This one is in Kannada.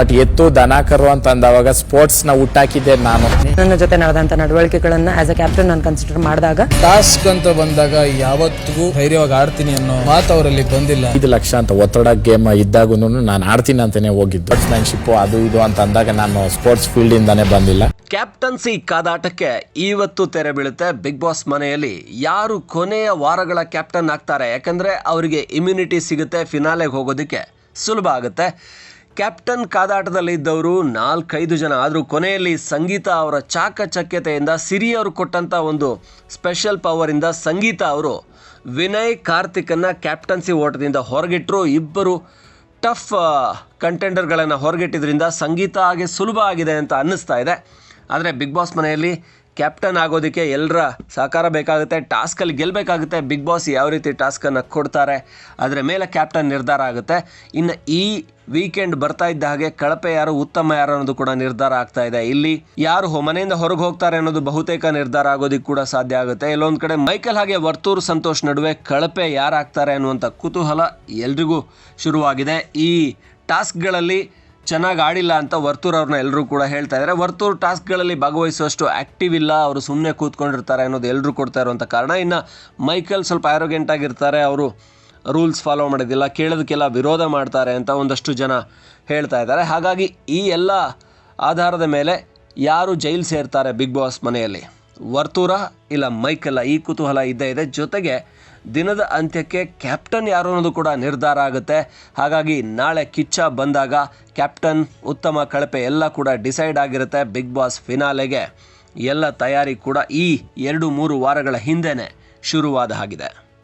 ಬಟ್ ಎತ್ತು ದನ ಕರು ಅಂತ ಅಂದವಾಗ ಸ್ಪೋರ್ಟ್ಸ್ನ ಹುಟ್ಟಾಕಿದ್ದೆ ನಾನು. ನನ್ನ ಜೊತೆ ನಡೆದಂತ ನಡವಳಿಕೆಗಳನ್ನ ಆಸ್ ಅ ಕ್ಯಾಪ್ಟನ್ ನಾನು ಕನ್ಸಿಡರ್ ಮಾಡಿದಾಗ ಟಾಸ್ಕ್ ಅಂತ ಬಂದಾಗ ಯಾವತ್ತಿಗೂ ಧೈರ್ಯವಾಗಿ ಆಡ್ತೀನಿ ಅನ್ನೋ ಮಾತು ಅವರಲ್ಲಿ ಬಂದಿಲ್ಲ. ಐದು ಲಕ್ಷ ಅಂತ ಒತ್ತಡ ಗೇಮ್ ಇದ್ದಾಗೂ ನಾನು ಆಡ್ತೀನಿ ಅಂತಾನೆ ಹೋಗಿದ್ದು. ಬ್ಯಾಟ್ಸ್ಮನ್ಶಿಪ್ ಅದು ಇದು ಅಂತ ಅಂದಾಗ ನಾನು ಸ್ಪೋರ್ಟ್ಸ್ ಫೀಲ್ಡ್ ಇಂದಾನೆ ಬಂದಿಲ್ಲ. ಕ್ಯಾಪ್ಟನ್ಸಿ ಕಾದಾಟಕ್ಕೆ ಇವತ್ತು ತೆರೆ ಬೀಳುತ್ತೆ ಬಿಗ್ ಬಾಸ್ ಮನೆಯಲ್ಲಿ. ಯಾರು ಕೊನೆಯ ವಾರಗಳ ಕ್ಯಾಪ್ಟನ್ ಆಗ್ತಾರೆ? ಯಾಕಂದ್ರೆ ಅವರಿಗೆ ಇಮ್ಯುನಿಟಿ ಸಿಗುತ್ತೆ ಫಿನಾಲೆಗೆ ಹೋಗೋದಕ್ಕೆ ಸುಲಭ ಆಗುತ್ತೆ. ಕ್ಯಾಪ್ಟನ್ ಕಾದಾಟದಲ್ಲಿ ಇದ್ದವರು ನಾಲ್ಕೈದು ಜನ. ಆದರೂ ಕೊನೆಯಲ್ಲಿ ಸಂಗೀತ ಅವರ ಚಾಕಚಕ್ಯತೆಯಿಂದ ಸಿರಿ ಅವರು ಕೊಟ್ಟಂಥ ಒಂದು ಸ್ಪೆಷಲ್ ಪವರಿಂದ ಸಂಗೀತ ಅವರು ವಿನಯ್ ಕಾರ್ತಿಕನ್ನ ಕ್ಯಾಪ್ಟನ್ಸಿ ಓಟದಿಂದ ಹೊರಗಿಟ್ಟರು ಇಬ್ಬರು ಟಫ್ ಕಂಟೆಂಡರ್ಗಳನ್ನು ಹೊರಗಿಟ್ಟಿದ್ರಿಂದ ಸಂಗೀತ ಹಾಗೆ ಸುಲಭ ಆಗಿದೆ ಅಂತ ಅನ್ನಿಸ್ತಾ ಇದೆ. ಆದರೆ ಬಿಗ್ ಬಾಸ್ ಮನೆಯಲ್ಲಿ ಕ್ಯಾಪ್ಟನ್ ಆಗೋದಕ್ಕೆ ಎಲ್ಲರ ಸಹಕಾರ ಬೇಕಾಗುತ್ತೆ ಟಾಸ್ಕಲ್ಲಿ ಗೆಲ್ಲಬೇಕಾಗುತ್ತೆ ಬಿಗ್ ಬಾಸ್ ಯಾವ ರೀತಿ ಟಾಸ್ಕನ್ನು ಕೊಡ್ತಾರೆ ಅದರ ಮೇಲೆ ಕ್ಯಾಪ್ಟನ್ ನಿರ್ಧಾರ ಆಗುತ್ತೆ. ಇನ್ನು ಈ ವೀಕೆಂಡ್ ಬರ್ತಾ ಇದ್ದ ಹಾಗೆ ಕಳಪೆ ಯಾರು, ಉತ್ತಮ ಯಾರು ಅನ್ನೋದು ಕೂಡ ನಿರ್ಧಾರ ಆಗ್ತಾ ಇದೆ. ಇಲ್ಲಿ ಯಾರು ಮನೆಯಿಂದ ಹೊರಗೆ ಹೋಗ್ತಾರೆ ಅನ್ನೋದು ಬಹುತೇಕ ನಿರ್ಧಾರ ಆಗೋದಿಕ್ಕೆ ಕೂಡ ಸಾಧ್ಯ ಆಗುತ್ತೆ. ಎಲ್ಲೊಂದು ಕಡೆ ಮೈಕಲ್ ಹಾಗೆ ವರ್ತೂರು ಸಂತೋಷ್ ನಡುವೆ ಕಳಪೆ ಯಾರಾಗ್ತಾರೆ ಅನ್ನುವಂಥ ಕುತೂಹಲ ಎಲ್ರಿಗೂ ಶುರುವಾಗಿದೆ. ಈ ಟಾಸ್ಕ್ಗಳಲ್ಲಿ ಚೆನ್ನಾಗಿ ಆಡಿಲ್ಲ ಅಂತ ವರ್ತೂರ್ ಅವ್ರನ್ನ ಎಲ್ಲರೂ ಕೂಡ ಹೇಳ್ತಾ ಇದ್ದಾರೆ ವರ್ತೂರ್ ಟಾಸ್ಕ್ಗಳಲ್ಲಿ ಭಾಗವಹಿಸುವಷ್ಟು ಆ್ಯಕ್ಟಿವ್ ಇಲ್ಲ, ಅವರು ಸುಮ್ಮನೆ ಕೂತ್ಕೊಂಡಿರ್ತಾರೆ ಅನ್ನೋದು ಎಲ್ಲರೂ ಕೊಡ್ತಾ ಇರುವಂಥ ಕಾರಣ. ಇನ್ನು ಮೈಕಲ್ ಸ್ವಲ್ಪ ಆರೋಗ್ಯಂಟ್ ಆಗಿರ್ತಾರೆ, ಅವರು ರೂಲ್ಸ್ ಫಾಲೋ ಮಾಡೋದಿಲ್ಲ, ಕೇಳೋದಕ್ಕೆಲ್ಲ ವಿರೋಧ ಮಾಡ್ತಾರೆ ಅಂತ ಒಂದಷ್ಟು ಜನ ಹೇಳ್ತಾ ಇದ್ದಾರೆ ಹಾಗಾಗಿ ಈ ಎಲ್ಲ ಆಧಾರದ ಮೇಲೆ ಯಾರು ಜೈಲು ಸೇರ್ತಾರೆ ಬಿಗ್ ಬಾಸ್ ಮನೆಯಲ್ಲಿ? ವರ್ತೂರ ಇಲ್ಲ ಮೈಕೆಲ್ಲ ಈ ಕುತೂಹಲ ಇದ್ದೇ ಇದೆ. ಜೊತೆಗೆ ದಿನದ ಅಂತ್ಯಕ್ಕೆ ಕ್ಯಾಪ್ಟನ್ ಯಾರು ಅನ್ನೋದು ಕೂಡ ನಿರ್ಧಾರ ಆಗುತ್ತೆ. ಹಾಗಾಗಿ ನಾಳೆ ಕಿಚ್ಚ ಬಂದಾಗ ಕ್ಯಾಪ್ಟನ್ ಉತ್ತಮ ಕಳಪೆ ಎಲ್ಲ ಕೂಡ ಡಿಸೈಡ್ ಆಗಿರುತ್ತೆ ಬಿಗ್ ಬಾಸ್ ಫಿನಾಲೆಗೆ. ಎಲ್ಲ ತಯಾರಿ ಕೂಡ ಈ ಎರಡು ಮೂರು ವಾರಗಳ ಹಿಂದೆನೇ ಶುರುವಾದ ಹಾಗಿದೆ.